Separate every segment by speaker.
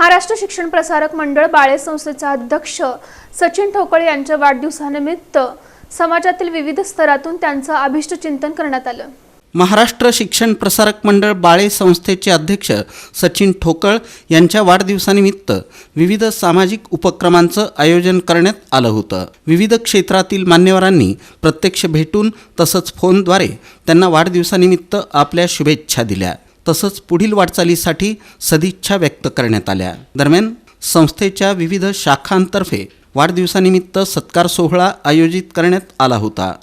Speaker 1: महाराष्ट्र शिक्षण प्रसारक मंडळ बाळे संस्थेचे अध्यक्ष सचिन ठोकळे यांच्या वाढदिवसानिमित्त समाजातील विविध स्तरातून त्यांचं अभिष्ट चिंतन करण्यात आलं.
Speaker 2: महाराष्ट्र शिक्षण प्रसारक मंडळ बाळे संस्थेचे अध्यक्ष सचिन ठोकळ यांच्या वाढदिवसानिमित्त विविध सामाजिक उपक्रमांचं आयोजन करण्यात आलं होतं. विविध क्षेत्रातील मान्यवरांनी प्रत्यक्ष भेटून तसंच फोनद्वारे त्यांना वाढदिवसानिमित्त आपल्या शुभेच्छा दिल्या. तसंच पुढील वाटचालीसाठी सदिच्छा व्यक्त करण्यात आल्या. दरम्यान संस्थेच्या विविध शाखांतर्फे वाढदिवसानिमित्त सत्कार सोहळा आयोजित करण्यात आला होता.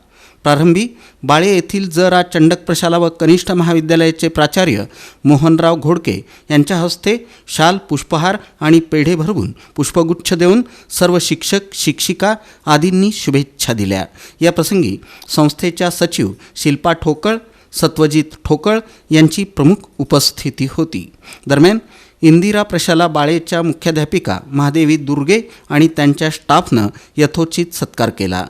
Speaker 2: प्रारंभी बाळे येथील जरा चंडक प्रशाला व कनिष्ठ महाविद्यालयाचे प्राचार्य मोहनराव घोडके यांच्या हस्ते शाल पुष्पहार आणि पेढे भरवून पुष्पगुच्छ देऊन सर्व शिक्षक शिक्षिका आदींनी शुभेच्छा दिल्या. या प्रसंगी संस्थेच्या सचिव शिल्पा ठोकळ सत्वजित ठोकळ यांची प्रमुख उपस्थिती होती. दरम्यान इंदिरा प्रशाला बाळेच्या मुख्याध्यापिका महादेवी दुर्गे आणि त्यांच्या स्टाफनं यथोचित सत्कार केला.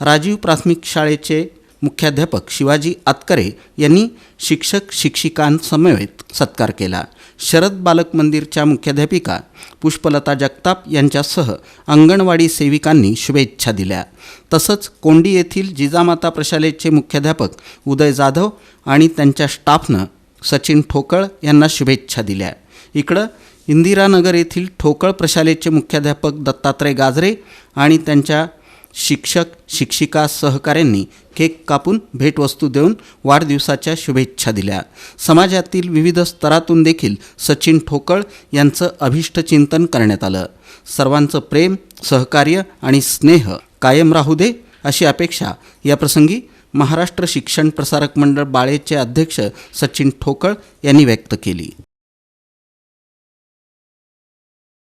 Speaker 2: राजीव प्राथमिक शाळेचे मुख्याध्यापक शिवाजी आतकरे यांनी शिक्षक शिक्षिकांसमवेत सत्कार केला. शरद बालक मंदिरच्या मुख्याध्यापिका पुष्पलता जगताप यांच्यासह अंगणवाडी सेविकांनी शुभेच्छा दिल्या. तसंच कोंडी येथील जिजामाता प्रशालेचे मुख्याध्यापक उदय जाधव आणि त्यांच्या स्टाफनं सचिन ठोकळ यांना शुभेच्छा दिल्या. इकडं इंदिरानगर येथील ठोकळ प्रशालेचे मुख्याध्यापक दत्तात्रय गाजरे आणि त्यांच्या शिक्षक शिक्षिका सहकाऱ्यांनी केक कापून भेटवस्तू देऊन वाढदिवसाच्या शुभेच्छा दिल्या. समाजातील विविध स्तरातून देखील सचिन ठोकळ यांचं अभिष्टचिंतन करण्यात आलं. सर्वांचं प्रेम सहकार्य आणि स्नेह कायम राहू दे अशी अपेक्षा याप्रसंगी महाराष्ट्र शिक्षण प्रसारक मंडळ बाळेचे अध्यक्ष सचिन ठोकळ यांनी व्यक्त केली.